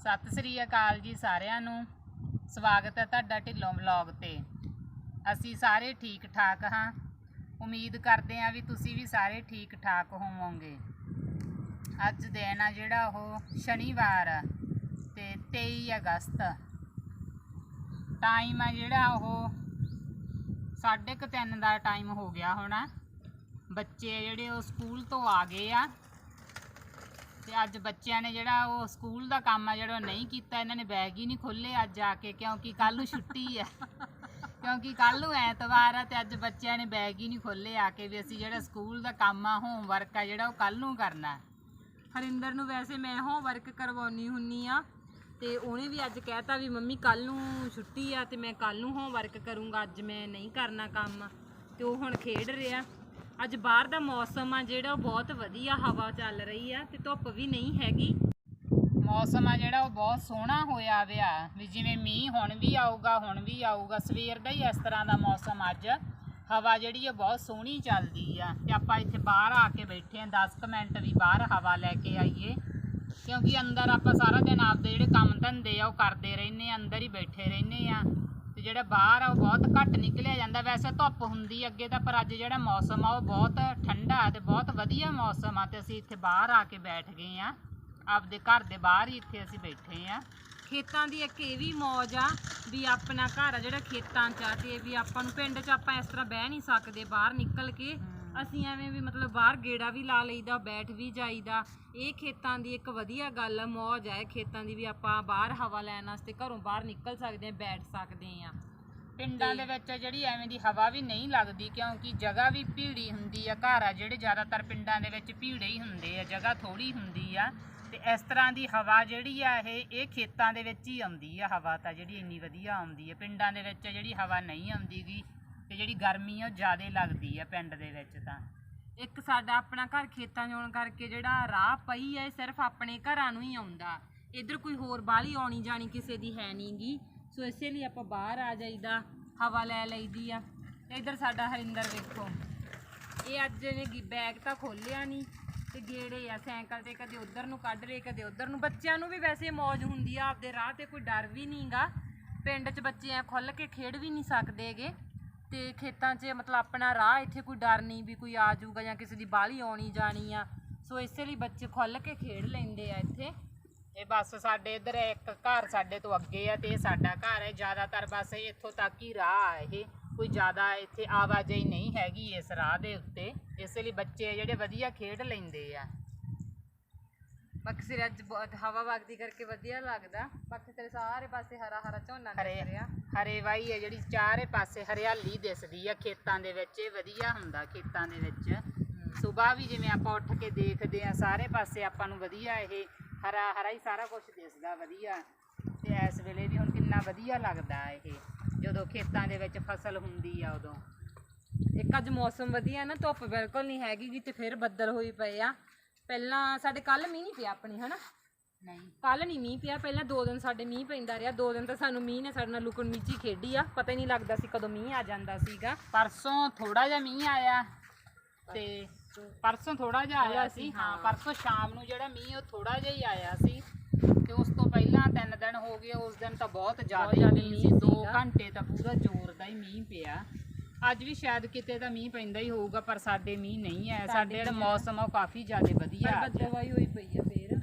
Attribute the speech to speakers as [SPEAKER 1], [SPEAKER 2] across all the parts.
[SPEAKER 1] ਸਤਿ ਸ੍ਰੀ ਅਕਾਲ ਜੀ ਸਾਰਿਆਂ ਨੂੰ। ਸਵਾਗਤ ਹੈ ਤੁਹਾਡਾ ਢਿੱਲੋਂ ਵਲੌਗ ਤੇ। ਅਸੀਂ ਸਾਰੇ ਠੀਕ ਠਾਕ ਹਾਂ। ਉਮੀਦ ਕਰਦੇ ਹਾਂ ਵੀ ਤੁਸੀਂ ਵੀ ਸਾਰੇ ਠੀਕ ਠਾਕ ਹੋਵੋਗੇ। ਅੱਜ ਦਿਨ ਆ ਜਿਹੜਾ ਉਹ ਸ਼ਨੀਵਾਰ ਆ ਤੇ 23 ਅਗਸਤ। ਟਾਈਮ ਆ ਜਿਹੜਾ ਉਹ ਸਾਢੇ ਕੁ ਤਿੰਨ ਦਾ ਟਾਈਮ ਹੋ ਗਿਆ ਹੋਣਾ। ਬੱਚੇ ਜਿਹੜੇ ਉਹ ਸਕੂਲ ਤੋਂ ਆ ਗਏ ਆ। ਤੇ ਅੱਜ ਬੱਚਿਆਂ ਨੇ ਜਿਹੜਾ ਉਹ ਸਕੂਲ ਦਾ ਕੰਮ ਆ ਜਿਹੜਾ ਉਹ ਨਹੀਂ ਕੀਤਾ, ਇਹਨਾਂ ਨੇ ਬੈਗ ਹੀ ਨਹੀਂ ਖੋਲੇ ਅੱਜ ਆ ਕੇ, ਕਿਉਂਕਿ ਕੱਲ ਨੂੰ ਛੁੱਟੀ ਆ। ਕਿਉਂਕਿ ਕੱਲ ਨੂੰ ਐਤਵਾਰ ਆ ਤੇ ਅੱਜ ਬੱਚਿਆਂ ਨੇ ਬੈਗ ਹੀ ਨਹੀਂ ਖੋਲੇ ਆ ਕੇ ਵੀ ਅਸੀਂ ਜਿਹੜਾ ਸਕੂਲ ਦਾ ਕੰਮ ਆ, ਹੋਮਵਰਕ ਆ ਜਿਹੜਾ ਉਹ ਕੱਲ ਨੂੰ ਕਰਨਾ।
[SPEAKER 2] ਹਰਿੰਦਰ ਨੂੰ ਵੈਸੇ ਮੈਂ ਹੋਮਵਰਕ ਕਰਵਾਉਣੀ ਹੁੰਨੀ ਆ ਤੇ ਉਹਨੇ ਵੀ ਅੱਜ ਕਹਿਤਾ ਵੀ ਮੰਮੀ ਕੱਲ ਨੂੰ ਛੁੱਟੀ ਆ ਤੇ ਮੈਂ ਕੱਲ ਨੂੰ ਹੋਮਵਰਕ ਕਰੂੰਗਾ, ਅੱਜ ਮੈਂ ਨਹੀਂ ਕਰਨਾ ਕੰਮ। ਤੇ ਉਹ ਹੁਣ ਖੇਡ ਰਿਹਾ। ਅੱਜ ਬਾਹਰ ਦਾ ਮੌਸਮ ਆ, ਜਿਹੜਾ ਉਹ ਬਹੁਤ ਵਧੀਆ ਹਵਾ ਚੱਲ ਰਹੀ ਆ ਤੇ ਧੁੱਪ ਵੀ ਨਹੀਂ ਹੈਗੀ।
[SPEAKER 1] ਮੌਸਮ ਆ ਜਿਹੜਾ ਉਹ ਬਹੁਤ ਸੋਹਣਾ ਹੋਇਆ ਵਿਆ। ਵੀ ਜਿਵੇਂ ਮੀਂਹ ਹੁਣ ਵੀ ਆਊਗਾ, ਹੁਣ ਵੀ ਆਊਗਾ, ਸਵੇਰ ਦਾ ਹੀ ਇਸ ਤਰ੍ਹਾਂ ਦਾ ਮੌਸਮ ਅੱਜ। ਹਵਾ ਜਿਹੜੀ ਆ ਬਹੁਤ ਸੋਹਣੀ ਚੱਲਦੀ ਆ। ਤੇ ਆਪਾਂ ਇੱਥੇ ਬਾਹਰ ਆ ਕੇ ਬੈਠੇ ਆ 10 ਕੁ ਮਿੰਟ ਵੀ ਬਾਹਰ ਹਵਾ ਲੈ ਕੇ ਆਈਏ। ਕਿਉਂਕਿ ਅੰਦਰ ਆਪਾਂ ਸਾਰਾ ਦਿਨ ਆਪਦੇ ਜਿਹੜੇ ਕੰਮ ਧੰਦੇ ਆ, ਉਹ ਕਰਦੇ ਰਹਿੰਦੇ ਆ, ਅੰਦਰ ਹੀ ਬੈਠੇ ਰਹਿੰਦੇ ਆ। ਤੇ ਜਿਹੜਾ ਬਾਹਰ ਆ, ਉਹ ਬਹੁਤ ਘੱਟ ਨਿਕਲਿਆ ਜਾਂਦਾ। ਵੈਸੇ ਧੁੱਪ ਹੁੰਦੀ ਅੱਗੇ ਤਾਂ, ਪਰ ਅੱਜ ਜਿਹੜਾ ਮੌਸਮ ਆ, ਉਹ ਬਹੁਤ ਠੰਡਾ ਤੇ ਬਹੁਤ ਵਧੀਆ ਮੌਸਮ ਆ ਤੇ ਅਸੀਂ ਇੱਥੇ ਬਾਹਰ ਆ ਕੇ ਬੈਠ ਗਏ ਆ। ਆਪਦੇ ਘਰ ਦੇ ਬਾਹਰ ਹੀ ਇੱਥੇ ਅਸੀਂ ਬੈਠੇ ਆ।
[SPEAKER 2] ਖੇਤਾਂ ਦੀ ਇੱਕ ਇਹ ਵੀ ਮੌਜ ਆ ਵੀ ਆਪਣਾ ਘਰ ਆ ਜਿਹੜਾ ਖੇਤਾਂ 'ਚ ਆ ਤੇ ਵੀ ਆਪਾਂ ਨੂੰ ਪਿੰਡ 'ਚ ਆਪਾਂ ਇਸ ਤਰ੍ਹਾਂ ਬਹਿ ਨਹੀਂ ਸਕਦੇ, ਬਾਹਰ ਨਿਕਲ ਕੇ। ਅਸੀਂ ਐਵੇਂ ਵੀ ਮਤਲਬ ਬਾਹਰ ਗੇੜਾ ਵੀ ਲਾ ਲਈਦਾ ਬੈਠ ਵੀ ਜਾਈਦਾ। ਇਹ ਖੇਤਾਂ ਦੀ ਇੱਕ ਵਧੀਆ ਗੱਲ ਆ ਮੌਜ ਇਹ ਖੇਤਾਂ ਦੀ ਵੀ ਆਪਾਂ ਬਾਹਰ ਹਵਾ ਲੈਣ ਵਾਸਤੇ ਘਰੋਂ ਬਾਹਰ ਨਿਕਲ ਸਕਦੇ ਆ ਬੈਠ ਸਕਦੇ ਆ।
[SPEAKER 1] ਪਿੰਡਾਂ ਦੇ ਵਿੱਚ ਜਿਹੜੀ ਐਵੇਂ ਦੀ ਹਵਾ ਵੀ ਨਹੀਂ ਲੱਗਦੀ ਕਿਉਂਕਿ ਜਗ੍ਹਾ ਵੀ ਭੀੜੀ ਹੁੰਦੀ ਆ ਘਰ ਆ ਜਿਹੜੇ ਜ਼ਿਆਦਾਤਰ ਪਿੰਡਾਂ ਦੇ ਵਿੱਚ ਭੀੜੇ ਹੀ ਹੁੰਦੇ ਆ ਜਗ੍ਹਾ ਥੋੜੀ ਹੁੰਦੀ ਆ। ਤੇ ਇਸ ਤਰ੍ਹਾਂ ਦੀ ਹਵਾ ਜਿਹੜੀ ਆ ਇਹ ਇਹ ਖੇਤਾਂ ਦੇ ਵਿੱਚ ਹੀ ਆਉਂਦੀ ਆ ਹਵਾ ਤਾਂ ਜਿਹੜੀ ਇੰਨੀ ਵਧੀਆ ਆਉਂਦੀ ਆ। ਪਿੰਡਾਂ ਦੇ ਵਿੱਚ ਜਿਹੜੀ ਹਵਾ ਨਹੀਂ ਆਉਂਦੀਗੀ ਤੇ ਜਿਹੜੀ ਗਰਮੀ ਆ ਉਹ ਜ਼ਿਆਦਾ ਲੱਗਦੀ ਆ ਪਿੰਡ ਦੇ ਵਿੱਚ ਤਾਂ।
[SPEAKER 2] ਇੱਕ ਸਾਡਾ ਆਪਣਾ ਘਰ ਖੇਤਾਂ 'ਚ ਆਉਣ ਕਰਕੇ ਜਿਹੜਾ ਰਾਹ ਪਈ ਹੈ ਸਿਰਫ ਆਪਣੇ ਘਰਾਂ ਨੂੰ ਹੀ ਆਉਂਦਾ। ਇੱਧਰ ਕੋਈ ਹੋਰ ਬਾਹਲੀ ਆਉਣੀ ਜਾਣੀ ਕਿਸੇ ਦੀ ਹੈ ਨਹੀਂਗੀ ਸੋ ਇਸੇ ਲਈ ਆਪਾਂ ਬਾਹਰ ਆ ਜਾਈਦਾ, ਹਵਾ ਲੈ ਲਈਦੀ ਆ। ਤੇ ਇੱਧਰ ਸਾਡਾ ਹਰਿੰਦਰ ਵੇਖੋ। ਇਹ ਅੱਜ ਨੇ ਬੈਗ ਤਾਂ ਖੋਲਿਆ ਨਹੀਂ, ਤੇ ਗੇੜੇ ਆ, ਸਾਈਕਲ ਤੇ ਕਦੇ ਉਧਰ ਨੂੰ ਕੱਢ ਰਹੇ, ਕਦੇ ਉਧਰ ਨੂੰ। ਬੱਚਿਆਂ ਨੂੰ ਵੀ ਵੈਸੇ ਮੌਜ ਹੁੰਦੀ ਆ, ਆਪਦੇ ਰਾਹ ਤੇ ਕੋਈ ਡਰ ਵੀ ਨਹੀਂਗਾ ਪਿੰਡ 'ਚ ਬੱਚੇ ਐ ਖੁੱਲ ਕੇ ਖੇਡ ਵੀ ਨਹੀਂ ਸਕਦੇਗੇ ਤੇ ਖੇਤਾਂ 'ਚ ਮਤਲਬ ਆਪਣਾ ਰਾਹ ਇੱਥੇ ਕੋਈ ਡਰ ਨਹੀਂ ਵੀ ਕੋਈ ਆ ਜਾਊਗਾ ਜਾਂ ਕਿਸੇ ਦੀ ਬਾਹਲੀ ਆਉਣੀ ਜਾਣੀ ਆ। ਸੋ ਇਸੇ ਲਈ ਬੱਚੇ ਖੁੱਲ ਕੇ ਖੇਡ ਲੈਂਦੇ ਆ ਇੱਥੇ।
[SPEAKER 1] ਇਹ ਬਸ ਸਾਡੇ ਇੱਧਰ ਇੱਕ ਘਰ ਸਾਡੇ ਤੋਂ ਅੱਗੇ ਆ ਤੇ ਇਹ ਸਾਡਾ ਘਰ ਹੈ। ਜ਼ਿਆਦਾਤਰ ਬਸ ਇੱਥੋਂ ਤੱਕ ਹੀ ਰਾਹ ਆ ਇਹ। ਕੋਈ ਜ਼ਿਆਦਾ ਇੱਥੇ ਆਵਾਜਾਈ ਨਹੀਂ ਹੈਗੀ ਇਸ ਰਾਹ ਦੇ ਉੱਤੇ। ਇਸ ਲਈ ਬੱਚੇ ਜਿਹੜੇ ਵਧੀਆ ਖੇਡ ਲੈਂਦੇ ਆ।
[SPEAKER 2] ਬਾਕੀ ਸਿਰ ਅੱਜ ਬਹੁਤ ਹਵਾ ਵਗਦੀ ਕਰਕੇ ਵਧੀਆ ਲੱਗਦਾ। ਬਾਕੀ ਤੇਰੇ ਸਾਰੇ ਪਾਸੇ ਹਰਾ ਹਰਾ ਝੋਨਾ
[SPEAKER 1] ਹਰੇ
[SPEAKER 2] ਰਿਹਾ।
[SPEAKER 1] ਹਰੇ ਵਾਈ ਹੈ ਜਿਹੜੀ ਚਾਰੇ ਪਾਸੇ ਹਰਿਆਲੀ ਦਿਸਦੀ ਆ ਖੇਤਾਂ ਦੇ ਵਿੱਚ ਇਹ ਵਧੀਆ ਹੁੰਦਾ ਖੇਤਾਂ ਦੇ ਵਿੱਚ। ਸਵੇਰ ਵੀ ਜਿਵੇਂ ਆਪਾਂ ਉੱਠ ਕੇ ਦੇਖਦੇ ਆ ਸਾਰੇ ਪਾਸੇ ਆਪਾਂ ਨੂੰ ਵਧੀਆ ਇਹ ਹਰਾ ਹਰਾ ਹੀ ਸਾਰਾ ਕੁਝ ਦਿਸਦਾ ਵਧੀਆ। ਤੇ ਇਸ ਵੇਲੇ ਵੀ ਹੁਣ ਕਿੰਨਾ ਵਧੀਆ ਲੱਗਦਾ ਇਹ ਜਦੋਂ ਖੇਤਾਂ ਦੇ ਵਿੱਚ ਫਸਲ ਹੁੰਦੀ ਆ ਉਦੋਂ।
[SPEAKER 2] ਇੱਕ ਅੱਜ ਮੌਸਮ ਵਧੀਆ ਨਾ ਧੁੱਪ ਬਿਲਕੁਲ ਨਹੀਂ ਹੈਗੀ ਗੀ ਤੇ ਫਿਰ ਬੱਦਲ ਹੋਈ ਪਏ ਆ। ਪਹਿਲਾਂ ਸਾਡੇ ਕੱਲ ਮੀਂਹ ਨਹੀਂ ਪਿਆ ਆਪਣੀ ਹਨਾ?
[SPEAKER 1] ਨਹੀਂ।
[SPEAKER 2] ਕੱਲ ਨਹੀਂ ਮੀਂਹ ਪਿਆ ਪਹਿਲਾਂ ਦੋ ਦਿਨ ਸਾਡੇ ਮੀਂਹ ਪੈਂਦਾ ਰਿਹਾ ਦੋ ਦਿਨ ਤਾਂ ਸਾਨੂੰ ਮੀਂਹ ਨੇ ਸਾਡੇ ਨਾਲ ਲੁਕਣ ਮੀਚੀ ਖੇਡੀ ਆ ਪਤਾ ਹੀ ਨਹੀਂ ਲੱਗਦਾ ਸੀ ਕਦੋਂ ਮੀਂਹ ਆ ਜਾਂਦਾ ਸੀਗਾ।
[SPEAKER 1] ਪਰਸੋਂ ਥੋੜਾ ਜਿਹਾ ਮੀਂਹ ਆਇਆ ਤੇ ਪਰਸੋਂ ਥੋੜਾ ਜਿਹਾ ਆਇਆ ਸੀ ਹਾਂ ਪਰਸੋਂ ਸ਼ਾਮ ਨੂੰ ਜਿਹੜਾ ਮੀਂਹ ਉਹ ਥੋੜਾ ਜਿਹਾ ਹੀ ਆਇਆ ਸੀ ਤੇ ਉਸ ਤੋਂ ਪਹਿਲਾਂ ਤਿੰਨ ਦਿਨ ਹੋ ਗਏ ਉਸ ਦਿਨ ਤਾਂ ਬਹੁਤ ਜ਼ਿਆਦਾ ਮੀਂਹ ਸੀ
[SPEAKER 2] ਮੀਂਹ
[SPEAKER 1] 2
[SPEAKER 2] ਸੀਗਾ।
[SPEAKER 1] ਘੰਟੇ ਤਾਂ ਪੂਰਾ ਜ਼ੋਰ ਦਾ ਹੀ ਮੀਂਹ ਪਿਆ। ਅੱਜ ਵੀ ਸ਼ਾਇਦ ਕਿਤੇ ਤਾਂ ਮੀਂਹ ਪੈਂਦਾ ਹੀ ਹੋਊਗਾ ਪਰ ਸਾਡੇ ਮੀਂਹ ਨਹੀਂ ਆਇਆ ਸਾਡੇ ਜਿਹੜਾ ਮੌਸਮ ਆ ਉਹ ਕਾਫੀ ਜ਼ਿਆਦਾ ਵਧੀਆ ਅੱਜ।
[SPEAKER 2] ਬੱਦਲਵਾਈ ਹੋਈ ਪਈ ਆ ਫੇਰ।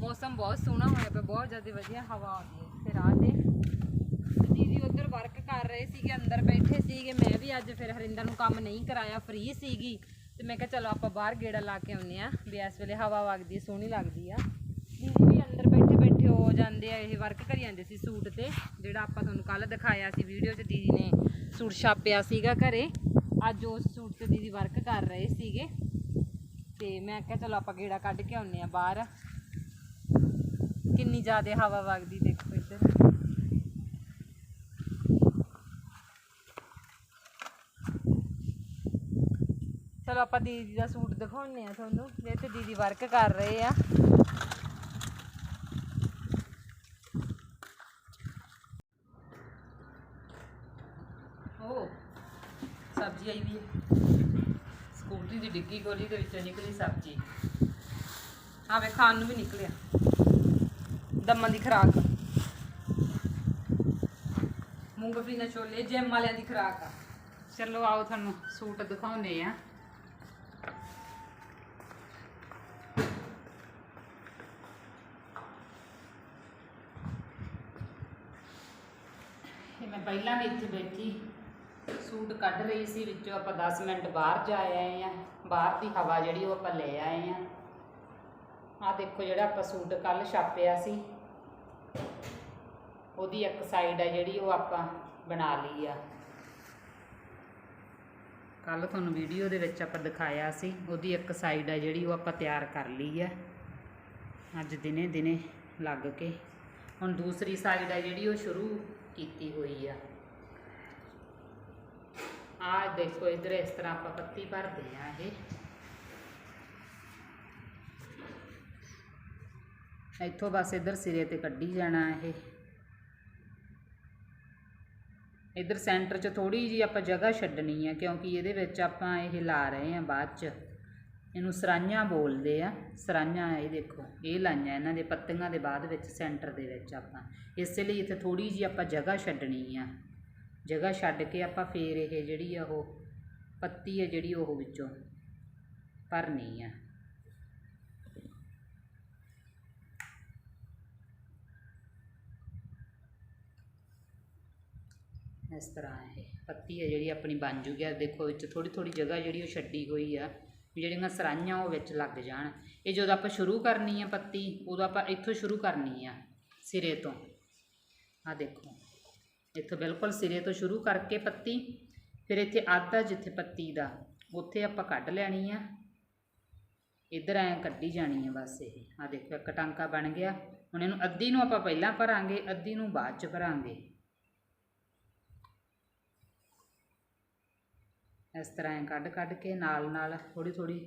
[SPEAKER 2] ਮੌਸਮ ਬਹੁਤ ਸੋਹਣਾ ਹੋਇਆ ਪਿਆ ਬਹੁਤ ਜ਼ਿਆਦਾ ਵਧੀਆ ਹਵਾ ਆਉਂਦੀ ਹੈ। ਇੱਥੇ ਰਾਹ ਤੇ ਦੀਦੀ ਉਧਰ ਵਰਕ ਕਰ ਰਹੇ ਸੀਗੇ ਅੰਦਰ ਬੈਠੇ ਸੀਗੇ। ਮੈਂ ਵੀ ਅੱਜ ਫਿਰ ਹਰਿੰਦਰ ਨੂੰ ਕੰਮ ਨਹੀਂ ਕਰਾਇਆ ਫ੍ਰੀ ਸੀਗੀ। ਤੇ ਮੈਂ ਕਿਹਾ ਚਲੋ ਆਪਾਂ ਬਾਹਰ ਗੇੜਾ ਲਾ ਕੇ ਆਉਂਦੇ ਆ ਵੀ ਇਸ ਵੇਲੇ ਹਵਾ ਵਗਦੀ ਹੈ, ਸੋਹਣੀ ਲੱਗਦੀ ਆ ਦੀਦੀ ਵੀ ਅੰਦਰ ਬੈਠੇ ਬੈਠੇ ਹੋ ਜਾਂਦੇ ਆ, ਇਹ ਵਰਕ ਕਰੀ ਜਾਂਦੇ ਸੀ ਸੂਟ ਤੇ, ਜਿਹੜਾ ਆਪਾਂ ਤੁਹਾਨੂੰ ਕੱਲ ਦਿਖਾਇਆ ਸੀ ਵੀਡੀਓ 'ਚ ਦੀਦੀ ਨੇ ਸੂਟ ਛਾਪਿਆ ਸੀਗਾ ਘਰੇ। ਅੱਜ ਉਸ ਸੂਟ ਤੇ ਦੀਦੀ ਵਰਕ ਕਰ ਰਹੇ ਸੀਗੇ। ਤੇ ਮੈਂ ਕਿਹਾ ਚਲੋ ਆਪਾਂ ਗੇੜਾ ਕੱਢ ਕੇ ਆਉਨੇ ਆ ਬਾਹਰ। ਕਿੰਨੀ ਜ਼ਿਆਦਾ ਹਵਾ ਵਗਦੀ ਦੇਖੋ ਇੱਧਰ। ਚਲੋ ਆਪਾਂ ਦੀਦੀ ਦਾ ਸੂਟ ਦਿਖਾਉਨੇ ਆ ਤੁਹਾਨੂੰ। ਇਹ ਤੇ ਦੀਦੀ ਵਰਕ ਕਰ ਰਹੇ ਆ
[SPEAKER 3] ਉਹ ਸਬਜ਼ੀ ਆਈ ਵੀ ਹੈ ਸਕੂਟਰੀ ਦੀ ਡਿੱਗੀ ਗੋਲੀ ਦੇ ਵਿੱਚੋਂ ਨਿਕਲੀ ਸਬਜ਼ੀ।
[SPEAKER 2] ਆਵੇ ਖਾਣ ਨੂੰ ਵੀ ਨਿਕਲਿਆ। ਦਮਨ ਦੀ ਖੁਰਾਕ। ਮੂੰਗਫਲੀ ਨਾਲ ਛੋਲੇ, ਜਿਮ ਵਾਲਿਆਂ ਦੀ ਖੁਰਾਕ। ਆ
[SPEAKER 1] ਚਲੋ ਆਓ ਤੁਹਾਨੂੰ ਸੂਟ ਦਿਖਾਉਂਦੇ ਆ। ਇਹ ਮੈਂ ਪਹਿਲਾਂ ਵੀ ਇੱਥੇ ਬੈਠੀ। ਸੂਟ ਕੱਢ ਰਹੀ ਸੀ, ਵਿੱਚੋਂ ਆਪਾਂ 10 ਮਿੰਟ ਬਾਹਰ ਜਾ ਆਏ ਆ ਬਾਹਰ ਦੀ ਹਵਾ ਜਿਹੜੀ ਉਹ ਆਪਾਂ ਲੈ ਆਏ ਆ ਆ ਦੇਖੋ ਜਿਹੜਾ ਆਪਾਂ ਸੂਟ ਕੱਲ ਛਾਪਿਆ ਸੀ। ਉਹਦੀ ਇੱਕ ਸਾਈਡ ਆ ਜਿਹੜੀ ਉਹ ਆਪਾਂ ਬਣਾ ਲਈ ਆ। ਕੱਲ ਤੁਹਾਨੂੰ ਵੀਡੀਓ ਦੇ ਵਿੱਚ ਆਪਾਂ ਦਿਖਾਇਆ ਸੀ, ਉਹਦੀ ਇੱਕ ਸਾਈਡ ਆ ਜਿਹੜੀ ਉਹ ਆਪਾਂ ਤਿਆਰ ਕਰ ਲਈ ਆ। ਅੱਜ ਦਿਨੇ ਦਿਨੇ ਲੱਗ ਕੇ। ਹੁਣ ਦੂਸਰੀ ਸਾਈਡ ਆ ਜਿਹੜੀ ਉਹ ਸ਼ੁਰੂ ਕੀਤੀ ਹੋਈ ਆ। ਆ ਦੇਖੋ ਇਧਰ ਇਸ ਤਰ੍ਹਾਂ ਆਪਾਂ ਪੱਤੀ ਭਰਦੇ ਆ ਇਹ। ਇੱਥੋਂ ਬਸ ਇਧਰ ਸਿਰੇ ਤੇ ਕੱਢੀ ਜਾਣਾ ਇਹ। ਇਧਰ ਸੈਂਟਰ 'ਚ ਥੋੜੀ ਜੀ ਆਪਾਂ ਜਗ੍ਹਾ ਛੱਡਣੀ ਆ, ਕਿਉਂਕਿ ਇਹਦੇ ਵਿੱਚ ਆਪਾਂ ਇਹ ਲਾ ਰਹੇ ਆ ਬਾਅਦ 'ਚ। ਇਹਨੂੰ ਸਰਾਈਆਂ ਬੋਲਦੇ ਆ। ਸਰਾਈਆਂ ਇਹ ਦੇਖੋ, ਇਹ ਲਾਈਆਂ ਇਹਨਾਂ ਦੇ ਪੱਤੀਆਂ ਦੇ ਬਾਅਦ ਵਿੱਚ ਸੈਂਟਰ ਦੇ ਵਿੱਚ ਆਪਾਂ। ਇਸੇ ਲਈ ਇੱਥੇ ਥੋੜੀ ਜੀ ਆਪਾਂ ਜਗ੍ਹਾ ਛੱਡਣੀ ਆ। ਜਗ੍ਹਾ ਛੱਡ ਕੇ ਆਪਾਂ ਫੇਰ ਇਹ ਜਿਹੜੀ ਆ ਉਹ ਪੱਤੀ ਹੈ ਜਿਹੜੀ ਉਹ ਵਿੱਚੋਂ ਭਰਨੀ ਆ। ਇਸ ਤਰ੍ਹਾਂ ਇਹ ਪੱਤੀ ਹੈ ਜਿਹੜੀ ਆਪਣੀ ਬਣ ਜੂਗੀ। ਆ ਦੇਖੋ, ਵਿੱਚ ਥੋੜੀ ਥੋੜੀ ਜਗ੍ਹਾ ਜਿਹੜੀ ਉਹ ਛੱਡੀ ਹੋਈ ਆ, ਵੀ ਜਿਹੜੀਆਂ ਸਰਾਈਆਂ ਉਹ ਵਿੱਚ ਲੱਗ ਜਾਣ। ਇਹ ਜਦੋਂ ਆਪਾਂ ਸ਼ੁਰੂ ਕਰਨੀ ਆ ਪੱਤੀ, ਉਦੋਂ ਆਪਾਂ ਇੱਥੋਂ ਸ਼ੁਰੂ ਕਰਨੀ ਆ ਸਿਰੇ ਤੋਂ। ਆ ਦੇਖੋ ਇੱਥੋਂ ਬਿਲਕੁਲ ਸਿਰੇ ਤੋਂ ਸ਼ੁਰੂ ਕਰਕੇ ਪੱਤੀ, ਫਿਰ ਇੱਥੇ ਆਧਾ ਜਿੱਥੇ ਪੱਤੀ ਦਾ। ਉੱਥੇ ਆਪਾਂ ਕੱਢ ਲੈਣੀ ਆ। ਇੱਧਰ ਐਂ ਕੱਢੀ ਜਾਣੀ ਆ ਬਸ ਇਹ। ਆ ਦੇਖੋ, ਇੱਕ ਟਾਂਕਾ ਬਣ ਗਿਆ। ਹੁਣ ਇਹਨੂੰ ਅੱਧੀ ਨੂੰ ਆਪਾਂ ਪਹਿਲਾਂ ਭਰਾਂਗੇ, ਅੱਧੀ ਨੂੰ ਬਾਅਦ ਚ ਭਰਾਂਗੇ। ਇਸ ਤਰ੍ਹਾਂ ਐਂ ਕੱਢ ਕੱਢ ਕੇ ਨਾਲ ਨਾਲ ਥੋੜੀ ਥੋੜੀ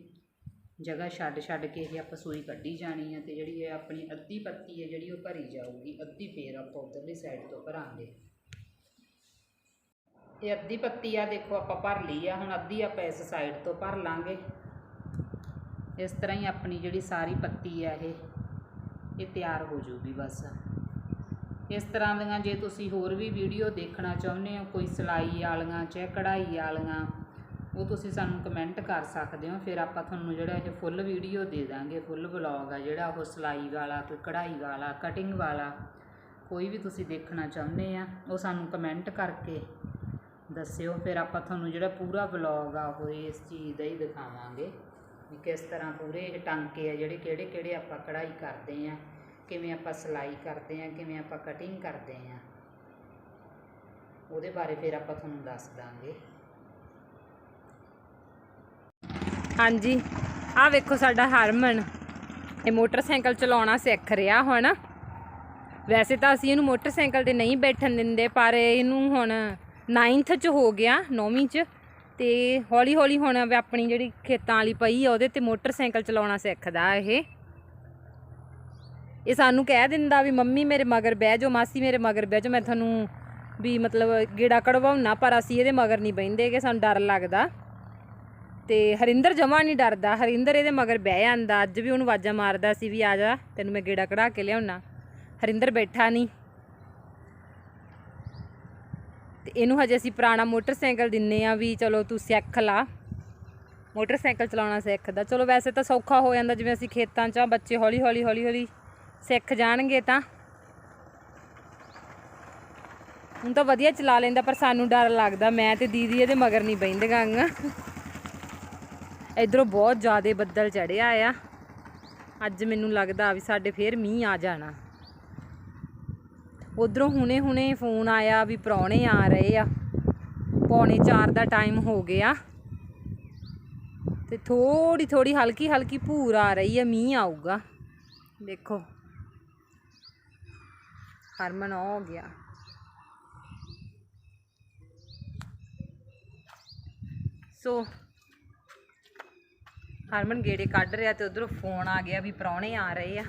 [SPEAKER 1] ਜਗ੍ਹਾ ਛੱਡ ਛੱਡ ਕੇ ਇਹ ਆਪਾਂ ਸੂਈ ਕੱਢੀ ਜਾਣੀ ਆ ਤੇ ਜਿਹੜੀ ਇਹ ਆਪਣੀ ਅੱਧੀ ਪੱਤੀ ਹੈ ਜਿਹੜੀ ਉਹ ਭਰੀ ਜਾਊਗੀ। ਅੱਧੀ ਫੇਰ ਆਪਾਂ ਉਧਰਲੀ ਸਾਈਡ ਤੋਂ ਭਰਾਂਗੇ। ਇਹ ਅੱਧੀ ਪੱਤੀ ਆ ਦੇਖੋ ਆਪਾਂ ਭਰ ਲਈ ਆ, ਹੁਣ ਅੱਧੀ ਆਪਾਂ ਇਸ ਸਾਈਡ ਤੋਂ ਭਰ ਲਾਂਗੇ। ਇਸ ਤਰ੍ਹਾਂ ਹੀ ਆਪਣੀ ਜਿਹੜੀ ਸਾਰੀ ਪੱਤੀ ਆ ਇਹ ਇਹ ਤਿਆਰ ਹੋ ਜੂਗੀ ਬਸ। ਇਸ ਤਰ੍ਹਾਂ ਦੀਆਂ ਜੇ ਤੁਸੀਂ ਹੋਰ ਵੀ ਵੀਡੀਓ ਦੇਖਣਾ ਚਾਹੁੰਦੇ ਹੋ, ਕੋਈ ਸਿਲਾਈ ਵਾਲੀਆਂ ਚਾਹੇ ਕਢਾਈ ਵਾਲੀਆਂ, ਉਹ ਤੁਸੀਂ ਸਾਨੂੰ ਕਮੈਂਟ ਕਰ ਸਕਦੇ ਹੋ। ਫਿਰ ਆਪਾਂ ਤੁਹਾਨੂੰ ਜਿਹੜਾ ਇਹ ਫੁੱਲ ਵੀਡੀਓ ਦੇ ਦਾਂਗੇ ਫੁੱਲ ਵਲੌਗ ਆ ਜਿਹੜਾ ਉਹ ਸਿਲਾਈ ਵਾਲਾ ਕੋਈ ਕਢਾਈ ਵਾਲਾ ਕਟਿੰਗ ਵਾਲਾ, ਕੋਈ ਵੀ ਤੁਸੀਂ ਦੇਖਣਾ ਚਾਹੁੰਦੇ ਆ, ਉਹ ਸਾਨੂੰ ਕਮੈਂਟ ਕਰਕੇ ਦੱਸਿਓ, ਫਿਰ ਆਪਾਂ ਤੁਹਾਨੂੰ ਜਿਹੜਾ ਪੂਰਾ ਵਲੌਗ ਆ, ਉਹ ਇਸ ਚੀਜ਼ ਦਾ ਹੀ ਦਿਖਾਵਾਂਗੇ ਵੀ ਕਿਸ ਤਰ੍ਹਾਂ ਪੂਰੇ ਇਹ ਟਾਂਕੇ ਆ ਜਿਹੜੇ ਕਿਹੜੇ ਕਿਹੜੇ ਆਪਾਂ ਕਢਾਈ ਕਰਦੇ ਆ, ਕਿਵੇਂ ਆਪਾਂ ਸਿਲਾਈ ਕਰਦੇ ਆ, ਕਿਵੇਂ ਆਪਾਂ ਕਟਿੰਗ ਕਰਦੇ ਆ। ਉਹਦੇ ਬਾਰੇ ਫਿਰ ਆਪਾਂ ਤੁਹਾਨੂੰ ਦੱਸ ਦਾਂਗੇ।
[SPEAKER 2] ਹਾਂਜੀ, ਆਹ ਵੇਖੋ ਸਾਡਾ ਹਰਮਨ, ਇਹ ਮੋਟਰਸਾਈਕਲ ਚਲਾਉਣਾ ਸਿੱਖ ਰਿਹਾ ਹੁਣ ਵੈਸੇ ਤਾਂ ਅਸੀਂ ਇਹਨੂੰ ਮੋਟਰਸਾਈਕਲ ਤੇ ਨਹੀਂ ਬੈਠਣ ਦਿੰਦੇ, ਪਰ ਇਹਨੂੰ ਹੁਣ 9th ਚ ਹੋ ਗਿਆ 9ਵੀਂ ਚ। ਤੇ ਹੌਲੀ ਹੌਲੀ ਹੁਣ ਵੀ ਆਪਣੀ ਜਿਹੜੀ ਖੇਤਾਂ ਵਾਲੀ ਪਈ ਆ, ਉਹਦੇ ਤੇ ਮੋਟਰਸਾਈਕਲ ਚਲਾਉਣਾ ਸਿੱਖਦਾ ਇਹ। ਇਹ ਸਾਨੂੰ ਕਹਿ ਦਿੰਦਾ ਵੀ ਮੰਮੀ ਮੇਰੇ ਮਗਰ ਬਹਿ ਜਾਓ, ਮਾਸੀ ਮੇਰੇ ਮਗਰ ਬਹਿ ਜਾਓ। ਮੈਂ ਤੁਹਾਨੂੰ ਵੀ ਮਤਲਬ ਗੇੜਾ ਕਢਵਾਉਣਾ ਪਰ ਅਸੀਂ ਇਹਦੇ ਮਗਰ ਨਹੀਂ ਬਹਿੰਦੇ ਕਿ ਸਾਨੂੰ ਡਰ ਲੱਗਦਾ। ਤੇ ਹਰਿੰਦਰ ਜਮਾ ਨਹੀਂ ਡਰਦਾ। ਹਰਿੰਦਰ ਇਹਦੇ ਮਗਰ ਬਹਿ ਜਾਂਦਾ। ਅੱਜ ਵੀ ਉਹਨੂੰ ਆਵਾਜ਼ਾਂ ਮਾਰਦਾ ਸੀ ਵੀ ਆ ਜਾ, ਤੈਨੂੰ ਮੈਂ ਗੇੜਾ ਕਢਾ ਕੇ ਲਿਆਉਣਾ ਹਰਿੰਦਰ ਬੈਠਾ ਨਹੀਂ। ਤੇ ਇਹਨੂੰ ਹਜੇ ਅਸੀਂ ਪੁਰਾਣਾ ਮੋਟਰਸਾਈਕਲ ਦਿੰਨੇ ਆ ਵੀ ਚਲੋ ਤੂੰ ਸਿੱਖ ਲਾ। ਮੋਟਰਸਾਈਕਲ ਚਲਾਉਣਾ ਸਿੱਖਦਾ ਚਲੋ ਵੈਸੇ ਤਾਂ ਸੌਖਾ ਹੋ ਜਾਂਦਾ ਜਿਵੇਂ ਅਸੀਂ ਖੇਤਾਂ 'ਚ ਆ, ਬੱਚੇ ਹੌਲੀ ਹੌਲੀ ਹੌਲੀ ਹੌਲੀ ਸਿੱਖ ਜਾਣਗੇ ਤਾਂ। ਹੁਣ ਤਾਂ ਵਧੀਆ ਚਲਾ ਲੈਂਦਾ ਪਰ ਸਾਨੂੰ ਡਰ ਲੱਗਦਾ। ਮੈਂ ਤੇ ਦੀਦੀ ਇਹਦੇ ਮਗਰ ਨਹੀਂ ਬਹਿੰਦੇ ਗਾਂਗਾ ਇਧਰੋਂ ਬਹੁਤ ਜ਼ਿਆਦਾ ਬੱਦਲ ਚੜਿਆ ਆ। ਅੱਜ ਮੈਨੂੰ ਲੱਗਦਾ ਵੀ ਸਾਡੇ ਫੇਰ ਮੀਂਹ ਆ ਜਾਣਾ। ਉਧਰੋਂ ਹੁਣੇ ਹੁਣੇ ਫੋਨ ਆਇਆ ਵੀ ਪ੍ਰਾਹੁਣੇ ਆ ਰਹੇ ਆ। ਪੌਣੇ 4 ਦਾ ਟਾਈਮ ਹੋ ਗਿਆ। ਤੇ ਥੋੜੀ ਥੋੜੀ ਹਲਕੀ ਹਲਕੀ ਭੂਰ ਆ ਰਹੀ ਹੈ ਮੀਂਹ ਆਊਗਾ। ਦੇਖੋ। ਹਰਮਨ ਹੋ ਗਿਆ। ਸੋ, ਹਰਮਨ ਗੇੜੇ ਕੱਢ ਰਿਹਾ ਤੇ ਉਧਰੋਂ ਫੋਨ ਆ ਗਿਆ ਵੀ ਪ੍ਰਾਹੁਣੇ ਆ ਰਹੇ ਆ।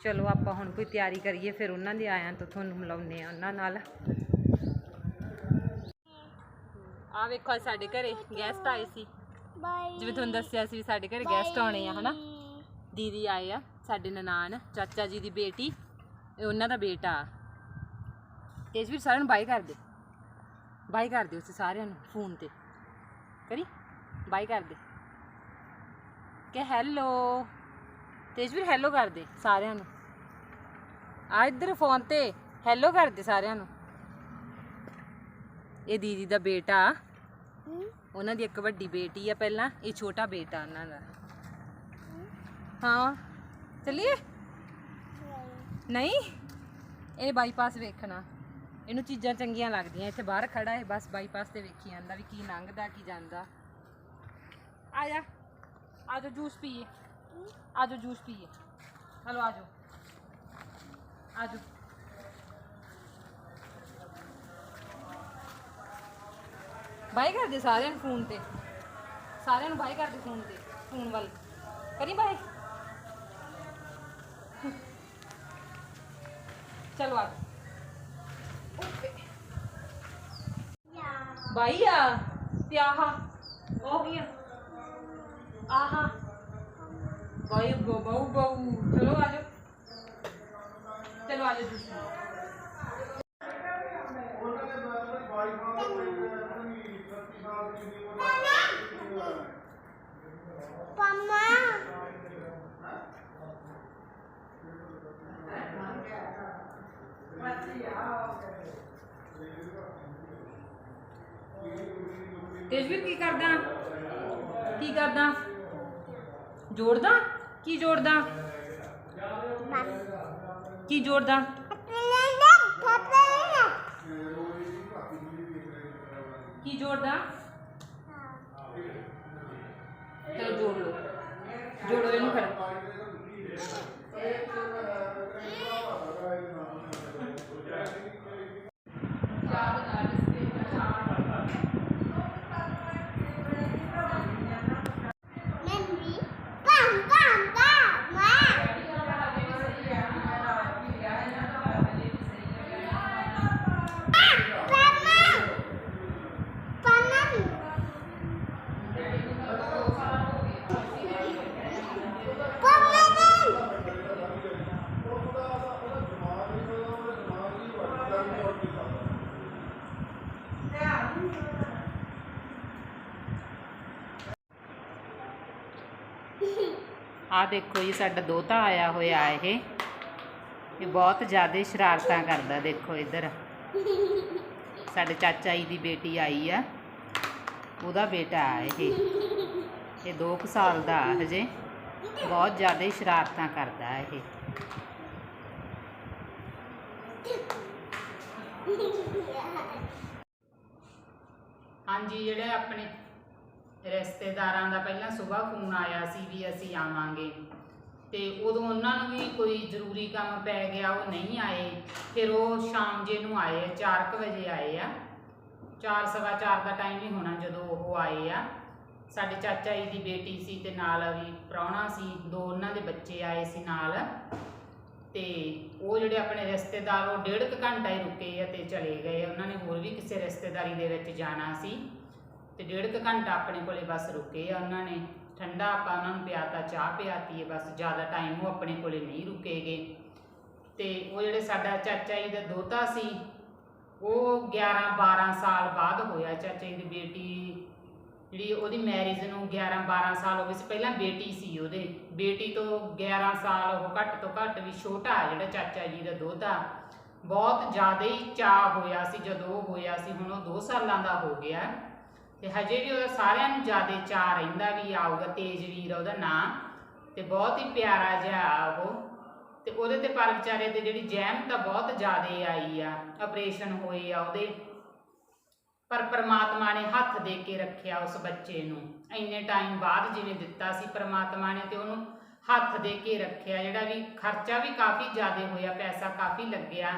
[SPEAKER 2] ਚਲੋ ਆਪਾਂ ਹੁਣ ਕੋਈ ਤਿਆਰੀ ਕਰੀਏ ਫਿਰ ਉਹਨਾਂ ਦੇ ਆਇਆਂ ਤੋਂ ਤੁਹਾਨੂੰ ਮਿਲਾਉਂਦੇ ਆ ਉਹਨਾਂ ਨਾਲ। ਆ ਵੇਖੋ ਅੱਜ ਸਾਡੇ ਘਰੇ ਗੈਸਟ ਆਏ ਸੀ। ਜਿਵੇਂ ਤੁਹਾਨੂੰ ਦੱਸਿਆ ਸੀ ਸਾਡੇ ਘਰੇ ਗੈਸਟ ਆਉਣੇ ਆ ਹਨਾ? ਦੀਦੀ ਆਏ ਆ ਸਾਡੇ ਨਨਾਣ ਚਾਚਾ ਜੀ ਦੀ ਬੇਟੀ ਉਹਨਾਂ ਦਾ ਬੇਟਾ। ਤੇਜਵੀਰ ਸਾਰਿਆਂ ਨੂੰ ਬਾਈ ਕਰ ਦੇ। ਬਾਈ ਕਰ ਦੇ ਉਸ ਸਾਰਿਆਂ ਨੂੰ ਫੋਨ ਤੇ। ਕਰੀ? ਬਾਈ ਕਰ ਦੇ। ਕਿ ਹੈਲੋ ਤੇਜਵੀਰ ਹੈਲੋ ਕਰ ਦੇ ਸਾਰਿਆਂ ਨੂੰ। ਆ ਇੱਧਰ ਫੋਨ ਤੇ ਹੈਲੋ ਕਰ ਦੇ ਸਾਰਿਆਂ ਨੂੰ। ਇਹ ਦੀਦੀ ਦਾ ਬੇਟਾ। ਉਹਨਾਂ ਦੀ ਇੱਕ ਵੱਡੀ ਬੇਟੀ ਆ ਪਹਿਲਾਂ ਇਹ ਛੋਟਾ ਬੇਟਾ ਉਹਨਾਂ ਦਾ। ਹਾਂ। ਚਲਿਏ? ਨਹੀਂ। ਇਹ ਬਾਈਪਾਸ ਵੇਖਣਾ। ਇਹਨੂੰ ਚੀਜ਼ਾਂ ਚੰਗੀਆਂ ਲੱਗਦੀਆਂ ਇੱਥੇ ਬਾਹਰ ਖੜਾ ਹੈ ਬਸ ਬਾਈਪਾਸ ਤੇ ਵੇਖੀ ਜਾਂਦਾ ਵੀ ਕੀ ਲੰਘਦਾ ਕੀ ਜਾਂਦਾ। ਆ ਜਾ ਆ ਜਾ ਜੂਸ ਪੀਏ। ਆ ਜੂਸ ਪੀਏ ਹਲੋ ਆ ਜਾ ਬਾਈ ਕਰ ਸਾਰਿਆਂ ਨੂੰ ਫੋਨ ਤੇ ਸਾਰਿਆਂ ਨੂੰ ਬਾਈ ਕਰ ਫੋਨ ਤੇ ਫੋਨ ਵੱਲ ਕਰੀ ਬਾਈ ਚਲੋ ਆ ਬਾਈ ਆ ਤੇ ਆਹਾ ਉਹ ਕੀ ਆ ਆਹਾ ਬਾਈ ਬਾਊ ਬਾਊ ਚਲੋ ਆ ਜਾਓ ਚਲੋ ਆ ਜਾਓ ਤੁਸੀਂ ਤੇਜਵੀਰ ਕੀ ਕਰਦਾ ਕੀ ਕਰਦਾ ਜੋੜਦਾ ਕੀ ਜੋੜਦਾ? ਕੀ ਜੋੜਦਾ? ਕੀ ਜੋੜਦਾ? ਚਲੋ ਜੋੜ ਲਓ। ਜੋੜੋ ਇਹਨੂੰ ਫਿਰ।
[SPEAKER 1] ਆ ਦੇਖੋ ਜੀ, ਸਾਡਾ ਦੋਤਾ ਆਇਆ ਹੋਇਆ ਇਹ। ਇਹ ਬਹੁਤ ਜ਼ਿਆਦਾ ਸ਼ਰਾਰਤਾਂ ਕਰਦਾ, ਦੇਖੋ ਇੱਧਰ। ਸਾਡੇ ਚਾਚਾ ਜੀ ਦੀ ਬੇਟੀ ਆਈ ਆ। ਉਹਦਾ ਬੇਟਾ ਆ ਇਹ। ਇਹ 2 ਸਾਲ ਦਾ ਹਜੇ। ਬਹੁਤ ਜ਼ਿਆਦਾ ਸ਼ਰਾਰਤਾਂ ਕਰਦਾ ਇਹ। ਹਾਂਜੀ, ਜਿਹੜੇ ਆਪਣੇ ਰਿਸ਼ਤੇਦਾਰਾਂ ਦਾ ਪਹਿਲਾਂ ਸਵੇਰ ਫੋਨ ਆਇਆ ਸੀ ਵੀ ਅਸੀਂ ਆਵਾਂਗੇ। ਤੇ ਉਦੋਂ ਉਹਨਾਂ ਨੂੰ ਵੀ ਕੋਈ ਜ਼ਰੂਰੀ ਕੰਮ ਪੈ ਗਿਆ, ਉਹ ਨਹੀਂ ਆਏ। ਫਿਰ ਉਹ ਸ਼ਾਮ ਜੇ ਨੂੰ ਆਏ 4:00 ਵਜੇ ਆਏ ਆ। 4 ਸਵਾ 4 ਦਾ ਟਾਈਮ ਹੀ ਹੋਣਾ ਜਦੋਂ ਉਹ ਆਏ ਆ। ਸਾਡੇ ਚਾਚਾ ਜੀ ਦੀ ਬੇਟੀ ਸੀ ਤੇ ਨਾਲ ਵੀ ਪ੍ਰਾਹੁਣਾ ਸੀ, ਦੋ ਉਹਨਾਂ ਦੇ ਬੱਚੇ ਆਏ ਸੀ ਨਾਲ। ਤੇ ਉਹ ਜਿਹੜੇ ਆਪਣੇ ਰਿਸ਼ਤੇਦਾਰ, ਉਹ ਡੇਢ ਕੁ ਘੰਟਾ ਹੀ ਰੁਕੇ ਆ ਤੇ ਚਲੇ ਗਏ। ਉਹਨਾਂ ਨੇ ਹੋਰ ਵੀ ਕਿਸੇ ਰਿਸ਼ਤੇਦਾਰੀ ਦੇ ਵਿੱਚ ਜਾਣਾ ਸੀ। ਤੇ ਡੇਢ ਕੁ ਘੰਟਾ ਆਪਣੇ ਕੋਲੇ ਬਸ ਰੁਕੇ ਆ ਉਹਨਾਂ ਨੇ। ਠੰਡਾ ਆਪਾਂ ਉਹਨਾਂ ਨੂੰ ਪਿਆਤਾ ਚਾਹ ਪਿਆਤੀ ਹੈ ਬਸ ਜ਼ਿਆਦਾ ਟਾਈਮ ਉਹ ਆਪਣੇ ਕੋਲੇ ਨਹੀਂ ਰੁਕੇਗੇ। ਤੇ ਉਹ ਜਿਹੜੇ ਸਾਡਾ ਚਾਚਾ ਜੀ ਦਾ ਦੋਤਾ ਸੀ, ਉਹ 11 12 ਸਾਲ ਬਾਅਦ ਹੋਇਆ ਚਾਚਾ ਜੀ ਦੀ ਬੇਟੀ। ਜਿਹੜੀ ਉਹਦੀ ਮੈਰਿਜ ਨੂੰ 11 12 ਸਾਲ ਹੋ ਗਏ ਸੀ, ਪਹਿਲਾਂ ਬੇਟੀ ਸੀ ਉਹਦੇ। ਬੇਟੀ ਤੋਂ 11 ਸਾਲ, ਉਹ ਘੱਟ ਤੋਂ ਘੱਟ ਵੀ ਛੋਟਾ ਜਿਹੜਾ ਚਾਚਾ ਜੀ ਦਾ ਦੋਤਾ। ਬਹੁਤ ਜ਼ਿਆਦਾ ਹੀ ਚਾਹ ਹੋਇਆ ਸੀ ਜਦੋਂ ਉਹ ਹੋਇਆ ਸੀ, ਹੁਣ ਉਹ 2 ਸਾਲਾਂ ਦਾ ਹੋ ਗਿਆ। ਤੇ ਹਜੇ ਵੀ ਉਹਦਾ ਸਾਰਿਆਂ ਨੂੰ ਜ਼ਿਆਦਾ ਚਾਹ ਰਹਿੰਦਾ ਵੀ ਆਊਗਾ ਤੇਜਵੀਰ ਉਹਦਾ ਨਾਂ, ਤੇ ਬਹੁਤ ਹੀ ਪਿਆਰਾ ਜਿਹਾ ਉਹ। ਤੇ ਉਹਦੇ ਤੇ ਪਰ ਵਿਚਾਰੇ ਤੇ ਜਿਹੜੀ ਜਹਿਮ ਤਾਂ ਬਹੁਤ ਜ਼ਿਆਦਾ ਆਈ ਆ ਆਪਰੇਸ਼ਨ ਹੋਏ ਆ ਉਹਦੇ। ਪਰ ਪ੍ਰਮਾਤਮਾ ਨੇ ਹੱਥ ਦੇ ਕੇ ਰੱਖਿਆ ਉਸ ਬੱਚੇ ਨੂੰ। ਇੰਨੇ ਟਾਈਮ ਬਾਅਦ ਜਿਵੇਂ ਦਿੱਤਾ ਸੀ ਪ੍ਰਮਾਤਮਾ ਨੇ ਤੇ ਉਹਨੂੰ ਹੱਥ ਦੇ ਕੇ ਰੱਖਿਆ, ਜਿਹੜਾ ਵੀ ਖਰਚਾ ਵੀ ਕਾਫੀ ਜ਼ਿਆਦਾ ਹੋਇਆ, ਪੈਸਾ ਕਾਫੀ ਲੱਗਿਆ।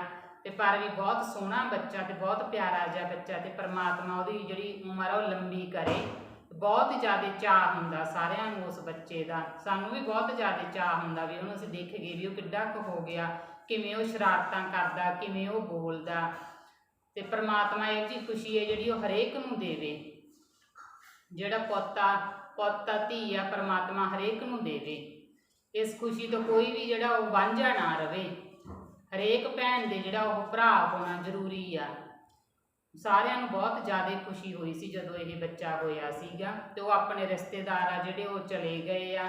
[SPEAKER 1] ਤੇ ਪਰ ਵੀ ਬਹੁਤ ਸੋਹਣਾ ਬੱਚਾ ਤੇ ਬਹੁਤ ਪਿਆਰਾ ਜਿਹਾ ਬੱਚਾ ਤੇ ਪਰਮਾਤਮਾ ਉਹਦੀ ਜਿਹੜੀ ਉਮਰ ਆ ਉਹ ਲੰਬੀ ਕਰੇ। ਬਹੁਤ ਜ਼ਿਆਦਾ ਚਾਹ ਹੁੰਦਾ ਸਾਰਿਆਂ ਨੂੰ ਉਸ ਬੱਚੇ ਦਾ। ਸਾਨੂੰ ਵੀ ਬਹੁਤ ਜ਼ਿਆਦਾ ਚਾਹ ਹੁੰਦਾ ਵੀ ਉਹਨੂੰ ਅਸੀਂ ਦੇਖ ਗਏ ਵੀ ਉਹ ਕਿੱਡਾ ਕੁ ਹੋ ਗਿਆ, ਕਿਵੇਂ ਉਹ ਸ਼ਰਾਰਤਾਂ ਕਰਦਾ, ਕਿਵੇਂ ਉਹ ਬੋਲਦਾ। ਤੇ ਪ੍ਰਮਾਤਮਾ ਇਹ ਜੀ ਖੁਸ਼ੀ ਹੈ ਜਿਹੜੀ ਉਹ ਹਰੇਕ ਨੂੰ ਦੇਵੇ। ਜਿਹੜਾ ਪੋਤਾ ਪੋਤਾ ਧੀ ਆ, ਪ੍ਰਮਾਤਮਾ ਹਰੇਕ ਨੂੰ ਦੇਵੇ। ਇਸ ਖੁਸ਼ੀ ਤੋਂ ਕੋਈ ਵੀ ਜਿਹੜਾ ਉਹ ਵਾਂਝਾ ਨਾ ਰਵੇ। ਹਰੇਕ ਭੈਣ ਦੇ ਜਿਹੜਾ ਉਹ ਭਰਾ ਹੋਣਾ ਜ਼ਰੂਰੀ ਆ। ਸਾਰਿਆਂ ਨੂੰ ਬਹੁਤ ਜ਼ਿਆਦਾ ਖੁਸ਼ੀ ਹੋਈ ਸੀ ਜਦੋਂ ਇਹ ਬੱਚਾ ਹੋਇਆ ਸੀਗਾ ਤੇ ਉਹ ਆਪਣੇ ਰਿਸ਼ਤੇਦਾਰ ਆ ਜਿਹੜੇ ਉਹ ਚਲੇ ਗਏ ਆ।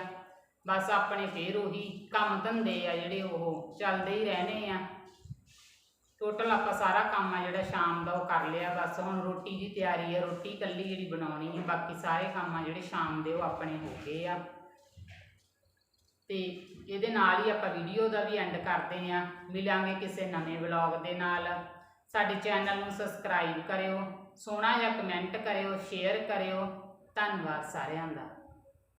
[SPEAKER 1] ਬਸ ਆਪਣੇ ਫੇਰ ਉਹੀ ਕੰਮ ਧੰਦੇ ਆ ਜਿਹੜੇ ਉਹ ਚੱਲਦੇ ਹੀ ਰਹਿਣੇ ਆ। ਟੋਟਲ ਆਪਾਂ ਸਾਰਾ ਕੰਮ ਆ ਜਿਹੜਾ ਸ਼ਾਮ ਦਾ ਉਹ ਕਰ ਲਿਆ। ਬਸ ਹੁਣ ਰੋਟੀ ਦੀ ਤਿਆਰੀ ਆ, ਰੋਟੀ ਇਕੱਲੀ ਜਿਹੜੀ ਬਣਾਉਣੀ ਹੈ ਬਾਕੀ ਸਾਰੇ ਕੰਮ ਆ ਜਿਹੜੇ ਸ਼ਾਮ ਦੇ ਉਹ ਆਪਣੇ ਹੋ ਗਏ ਆ। ਤੇ ਇਹਦੇ ਨਾਲ ਹੀ ਆਪਾਂ ਵੀਡੀਓ ਦਾ ਵੀ ਐਂਡ ਕਰਦੇ ਆ ਮਿਲਾਂਗੇ ਕਿਸੇ ਨਵੇਂ ਵਲੌਗ ਦੇ ਨਾਲ। ਸਾਡੇ ਚੈਨਲ ਨੂੰ ਸਬਸਕ੍ਰਾਈਬ ਕਰਿਓ, ਸੋਹਣਾ ਜਿਹਾ ਕਮੈਂਟ ਕਰਿਓ ਸ਼ੇਅਰ ਕਰਿਓ। ਧੰਨਵਾਦ ਸਾਰਿਆਂ ਦਾ।